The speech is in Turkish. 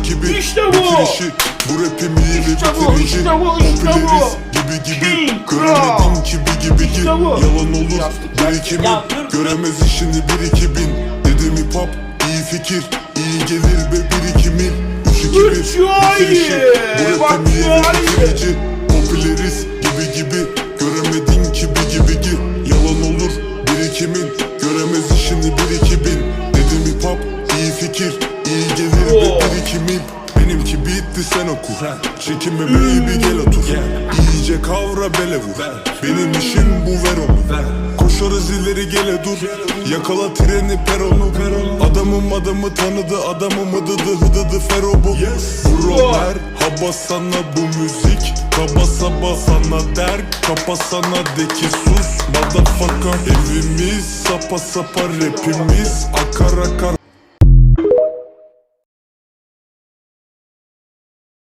2000 İşte bu! Bu rapim iyi ve bu, bitirici işte bu, işte bu. Gibi gibi King Göremedin gibi gibi İşte bu. Yalan olur birikimin. Göremez işini bir iki bin. Dedim hip hop iyi fikir iyi gelir ve birikimin 3 2 1 Üç ay! bitirişi Bu rapim iyi ve bitirici Popüleriz gibi gibi Göremedin gibi gibi gibi Yalan olur birikimin Göremez işini bir iki bin. Dedim hip hop iyi fikir iyi gelir ve Birikimin Benimki bitti sen oku. Çekinme baby gel otur. İyice kavra bele vur. Benim işim bu ver onu. Koşarız ileri gele dur. Yakala treni peronu Adamım adamı tanıdı Adamım hıdıdı hıdıdı fero bu. Roller haba sana bu müzik. Kaba saba sana der Kapa sana de ki sus. Motherfucker Evimiz sapa sapa rapimiz. Akar akar